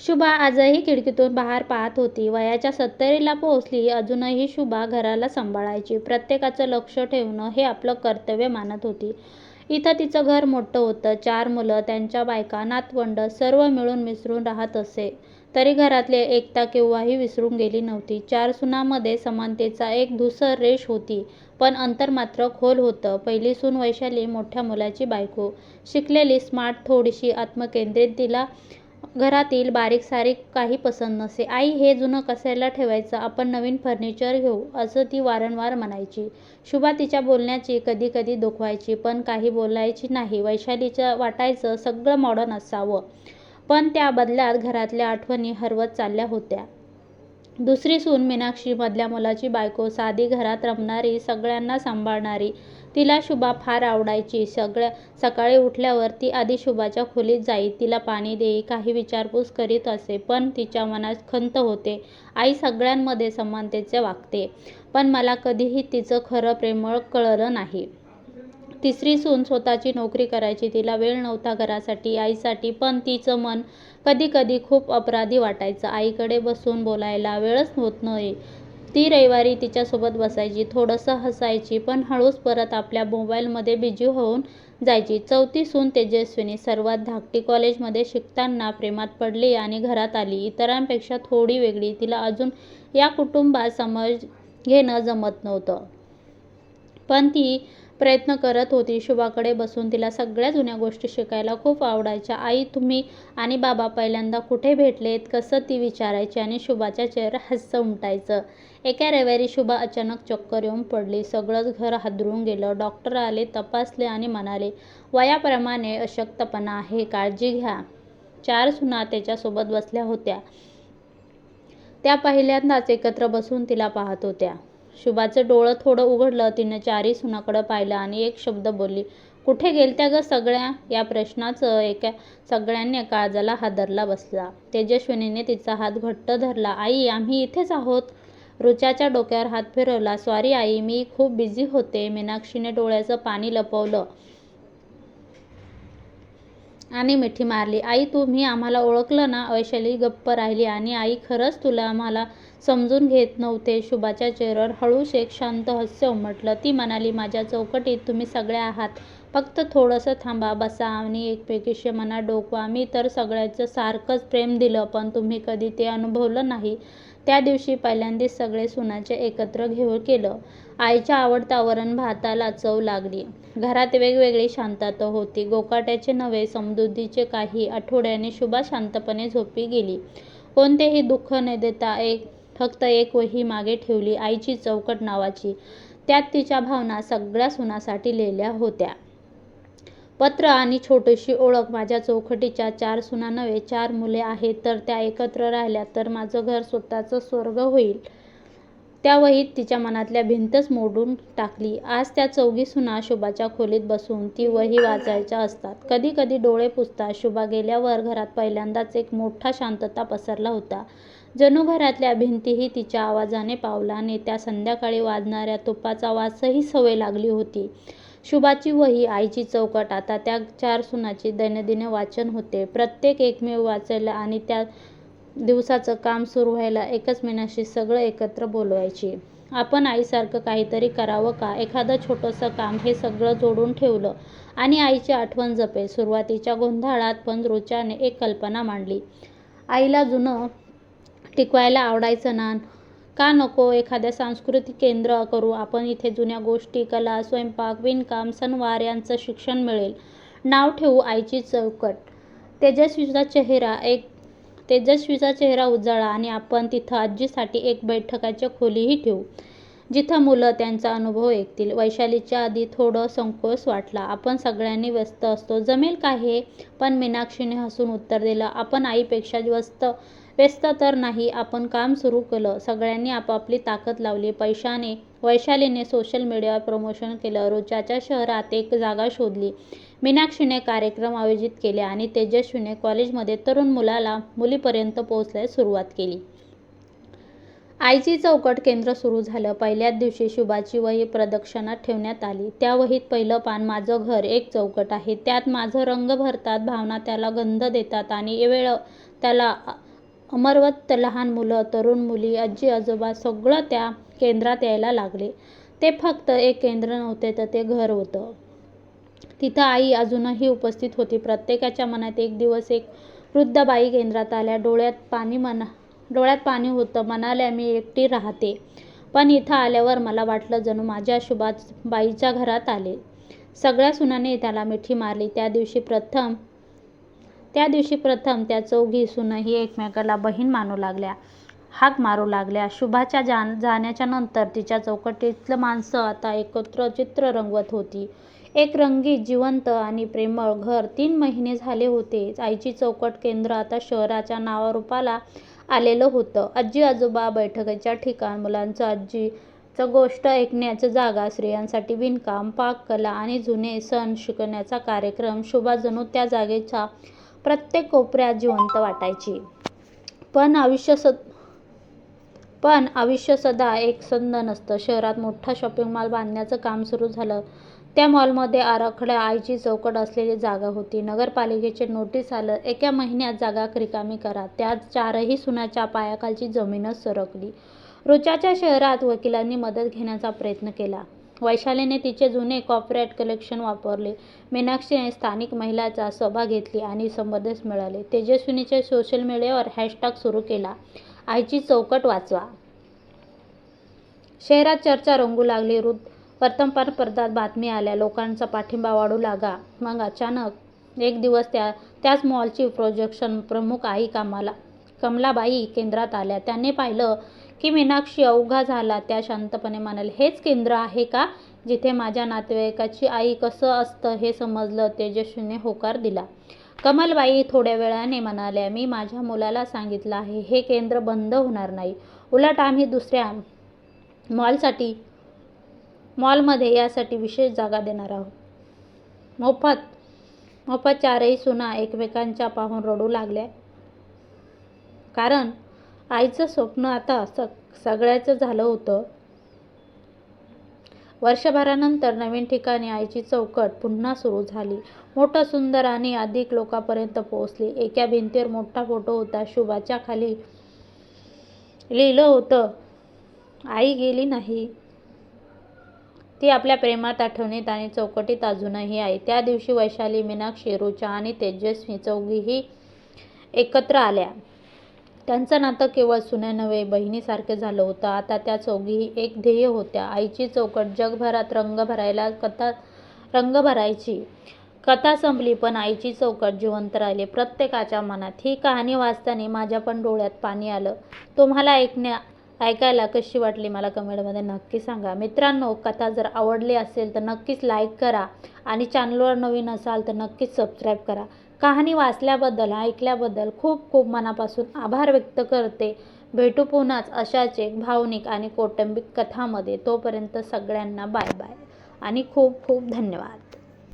शुभा आजही खिडकीतून बाहेर पाहत होती. वयाच्या सत्तरीला पोहोचली अजूनही शुभा घराला सांभाळायची. प्रत्येकाचं लक्ष ठेवणं हे आपलं कर्तव्य मानत होती. इथं तिचं घर मोठं होतं. चार मुलं, त्यांच्या बायका, नातवंड सर्व मिळून मिसळून राहत असे. तरी घरातले एकता केव्हाही विसरून गेली नव्हती. चार सुनामध्ये समानतेचा एक धुसर रेष होती. पण अंतर मात्र खोल होतं. पहिली सून वैशाली मोठ्या मुलाची बायको. शिकलेली, स्मार्ट, थोडीशी आत्मकेंद्रित. तिला घरातील बारीक-सारीक काही पसंत नसे. आई हे जुनं कसायला ठेवायचं? आपण नवीन फर्निचर घेऊ, असं ती वारंवार म्हणायची. शुभा तिच्या बोलण्याची कधी कधी दुखवायची पण काही बोलायची नाही. वैशालीचं वाटायचं सगळं मॉडर्न असावं. पण त्या बदल्यात घरातल्या आठवणी हरवत चालल्या होत्या. दुसरी सून मीनाक्षी मधल्या मुलाची बायको. साधी, घरात रमणारी, सगळ्यांना सांभाळणारी. तिला शुभा फार आवडायची. सगळ्या सकाळी उठल्यावर ती आधी शुभाच्या खोलीत जाई. तिला पाणी देई. काही विचारपूस करीत असे. पण तिच्या मनात खंत होते आई सगळ्यांमध्ये समानतेचे वागते. पण मला कधीही तिचं खरं प्रेमळ कळलं नाही. तिसरी सून स्वतःची नोकरी करायची. तिला वेळ नव्हता घरासाठी, आईसाठी. पण तिचं मन कधी कधी खूप अपराधी वाटायचं. आईकडे बसून बोलायला वेळच होत नाही ती रविवारी तिच्यासोबत बसायची. थोडंसं हसायची. पण हळूच परत आपल्या मोबाईलमध्ये बिझी होऊन जायची. चौथी सून तेजस्विनी. सर्वात धाकटी. कॉलेजमध्ये शिकताना प्रेमात पडली आणि घरात आली. इतरांपेक्षा थोडी वेगळी. तिला अजून या कुटुंबात समज घेणं जमत नव्हतं. पण ती प्रयत्न करत होती. शुभाकडे बसून तिला सगळ्या जुन्या गोष्टी शिकायला खूप आवडायच्या. आई, तुम्ही आणि बाबा पहिल्यांदा कुठे भेटलेत? कसं? ती विचारायची आणि शुभाच्या चेहरा हास्य उमटायचं. एका रविवारी शुभा अचानक चक्कर येऊन पडली. सगळंच घर हादरून गेलं. डॉक्टर आले, तपासले आणि म्हणाले, वयाप्रमाणे अशक्तपणा आहे. काळजी घ्या. चार सुना त्याच्यासोबत बसल्या होत्या. त्या पहिल्यांदाच एकत्र बसून तिला पाहत होत्या. शुभाचं डोळं थोडं उघडलं. तिनं चारी सुनाकडं पाहिलं आणि एक शब्द बोलली, कुठे गेलत्या ग सगळ्या? या प्रश्नाचं सगळ्यांनी काळजाला हादरला बसला. तेजस्विनीने तिचा हात घट्ट धरला. आई, आम्ही इथेच आहोत. रुचाच्या डोक्यावर हात फिरवला. सॉरी आई, मी खूप बिझी होते. मीनाक्षीने डोळ्याचं पाणी लपवलं आणि मिठी मारली. आई, तुम्ही आम्हाला ओळखलं ना? वैशाली गप्प राहिली आणि आई, खरंच तुला आम्हाला समजून घेत नव्हते. शुभाच्या चेहऱ्यावर हळूच एक शांत हास्य उमटलं. ती म्हणाली, माझ्या चौकटीत तुम्ही सगळे आहात. फक्त थोडंसं थांबा, बसा आणि एकमेकीशी मनात डोकवा. मी तर सगळ्याचं सारखंच प्रेम दिलं. पण तुम्ही कधी ते अनुभवलं नाही. त्या दिवशी पहिल्यांदाच सगळे सुनाचे एकत्र केलं. आईच्या आवडता वरण-भाताला चव लागली. घरात वेगवेगळी शांतता होती. गोकाट्याचे नव्हे, समृद्धीचे काही आठवड्याने शुभा शांतपणे झोपी गेली. कोणतेही दुःख न देता. एक फक्त एक वही मागे ठेवली. आईची चौकट नावाची. त्यात तिच्या भावना सगळ्या सुनासाठी लिहिल्या होत्या. पत्र आणि छोटीशी ओळख माझ्या चौकटीच्या चार सुना नव्हे, चार मुले आहेत. तर त्या एकत्र राहिल्या तर माझं घर स्वतःचं स्वर्ग होईल. त्या वहीत तिच्या मनातल्या भिंतच मोडून टाकली. आज त्या चौघी सुना शुभाच्या खोलीत बसून ती वही वाचायच्या असतात. कधी कधी डोळे पुसतात. शुभा गेल्यावर घरात पहिल्यांदाच एक मोठा शांतता पसरला होता. जणू घरातल्या भिंतीही तिच्या आवाजाने पावलाने त्या संध्याकाळी वाजणाऱ्या तुपाचा वासही सवय लागली होती. शुभाची वही, आईची चौकट आता त्या चार सुनाची दैनंदिन वाचन होते. प्रत्येक एकमेव वाचायला आणि त्या दिवसाचं काम सुरू व्हायला एकच महिन्याशी सगळं एकत्र बोलवायची. आपण आईसारखं काहीतरी करावं का? एखादं छोटंसं काम हे सगळं जोडून ठेवलं आणि आईची आठवण जपे सुरुवातीच्या गोंधळात पण ऋचाने एक कल्पना मांडली. आईला जुनं टिकवायला आवडायचं ना? का नको एखाद्या सांस्कृतिक केंद्र करू आपण इथे? जुन्या गोष्टी, कला, स्वयंपाक, विणकाम, सणवार यांचं शिक्षण मिळेल. नाव ठेवू आईची चौकट. तेजस्वीचा चेहरा एक तेजस्वीचा चेहरा उजळा आणि आपण तिथं आजीसाठी एक बैठकाच्या खोलीही ठेवू. जिथं मुलं त्यांचा अनुभव ऐकतील. वैशालीच्या आधी थोडं संकोच वाटला. आपण सगळ्यांनी व्यस्त असतो. जमेल का हे? पण मीनाक्षीने हसून उत्तर दिलं, आपण आईपेक्षा व्यस्त व्यस्त तर नाही. आपण काम सुरू केलं. सगळ्यांनी आपापली ताकद लावली. पैशाने वैशालीने सोशल मीडियावर प्रमोशन केलं. रोजच्या शहरात एक जागा शोधली. मीनाक्षीने कार्यक्रम आयोजित केले आणि तेजस्वीने कॉलेजमध्ये तरुण मुलाला मुलीपर्यंत पोहोचल्यास सुरुवात केली. आईची चौकट केंद्र सुरू झालं. पहिल्याच दिवशी शुभाची वही प्रदक्षिणात ठेवण्यात आली. त्या वहीत पहिलं पान माझं घर एक चौकट आहे. त्यात माझं रंग भरतात, भावना त्याला गंध देतात आणि वेळ त्याला अमरवत लहान मुलं तरुण मुली आजी आजोबा सगळं त्या केंद्रात यायला लागले ते फक्त एक केंद्र नव्हते तर ते घर होतं तिथं आई अजूनही उपस्थित होती प्रत्येकाच्या मनात एक दिवस एक वृद्ध बाई केंद्रात आल्या डोळ्यात पाणी मना डोळ्यात पाणी होतं. म्हणाल्या मी एकटी राहते. पण इथं आल्यावर मला वाटलं जणू माझ्या शुभाच बाईच्या घरात आले. सगळ्या सुनाने त्याला मिठी मारली. त्या दिवशी प्रथम त्या दिवशी प्रथम त्या चौघी सुनही एकमेकाला बहीण मानू लागल्या. हाक मारू लागल्या. शुभाच्या जान जाण्याच्या नंतर तिच्या चौकटीतलं माणसं आता एकत्र चित्र रंगवत होती. एक रंगीत जिवंत आणि प्रेमळ घर. तीन महिने झाले होते. आईची चौकट केंद्र आता शहराच्या नावारूपाला आलेलं होतं. आजी आजोबा बैठकीच्या ठिकाण मुलांचं आजीचं गोष्ट ऐकण्याचं जागा स्त्रियांसाठी विणकाम पाककला आणि जुने सण शिकण्याचा कार्यक्रम शोभा जणू त्या जागेच्या प्रत्येक कोपऱ्यात जिवंत वाटायची. पण आयुष्य स पण आयुष्य सदा एक संद नसतं. शहरात मोठा शॉपिंग मॉल बांधण्याचं काम सुरू झालं. त्या मॉलमध्ये आराखड्या आईची चौकट असलेली जागा होती. नगरपालिकेचे नोटीस आलं एका महिन्यात जागा रिकामी करा. त्यात चारही सुनाच्या पायाखालची जमीनच सरकली. रोच्याच्या शहरात वकिलांनी मदत घेण्याचा प्रयत्न केला. वैशालीने तिचे जुने कॉपरेट कलेक्शन वापरले. मीनाक्षीने स्थानिक महिलाचा सभा घेतली आणि संबंधच मिळाले. तेजस्विनीचे सोशल मीडियावर हॅशटॅग सुरू केला. आईची चौकट वाचवा. शहरात चर्चा रंगू लागली. वृद्ध पडदात बातमी आल्या. लोकांचा पाठिंबा वाढू लागा. मग अचानक एक दिवस त्या त्याच मॉलची प्रोजेक्शन प्रमुख आई कामाला कमलाबाई केंद्रात आल्या. त्याने पाहिलं की मीनाक्षी अवघा झाला. त्या शांतपणे म्हणाले हेच केंद्र आहे का जिथे माझ्या नातेवाईकाची आई कसं असतं हे समजलं तेजस्वीने होकार दिला. कमलबाई थोड्या वेळाने म्हणाल्या मी माझ्या मुलाला सांगितलं आहे हे केंद्र बंद होणार नाही. उलट आम्ही दुसऱ्या मॉलसाठी मॉलमध्ये यासाठी विशेष जागा देणार आहोत. मोफत मोफत चारही सुना एकमेकांच्या पाहून रडू लागल्या. कारण आईचं स्वप्न आता सग सगळ्याचं झालं होतं. वर्षभरानंतर नवीन ठिकाणी आईची चौकट पुन्हा सुरू झाली. मोठं सुंदर आणि अधिक लोकांपर्यंत पोहोचली. एका भिंतीवर मोठा फोटो होता. शुभाच्या खाली लिहिलं होतं आई गेली नाही. ती आपल्या प्रेमात आठवणीत आणि चौकटीत अजूनही आहे. त्या दिवशी वैशाली मीनाक्षी रुचा आणि तेजस्वी चौघीही एकत्र आल्या. त्यांचं नातं केवळ सुन्या नव्हे बहिणीसारखे झालं होतं. आता त्या चौघीही एक ध्येय होत्या. आईची चौकट जगभरात रंग भरायला कथा रंग भरायची. कथा संपली पण आईची चौकट जिवंत राहिली. प्रत्येकाच्या मनात ही कहाणी वाचताना माझ्या पण डोळ्यात पाणी आलं. तुम्हाला ऐकण्या ऐकायला कशी वाटली मला कमेंटमध्ये नक्की सांगा. मित्रांनो कथा जर आवडली असेल तर नक्कीच लाईक करा आणि चॅनलवर नवीन असाल तर नक्कीच सबस्क्राईब करा. कहाणी वाचल्याबद्दल ऐकल्याबद्दल खूप खूप मनापासून आभार व्यक्त करते. भेटू पुन्हाच अशाच एक भावनिक आणि कौटुंबिक कथामध्ये. तोपर्यंत सगळ्यांना बाय बाय आणि खूप खूप धन्यवाद.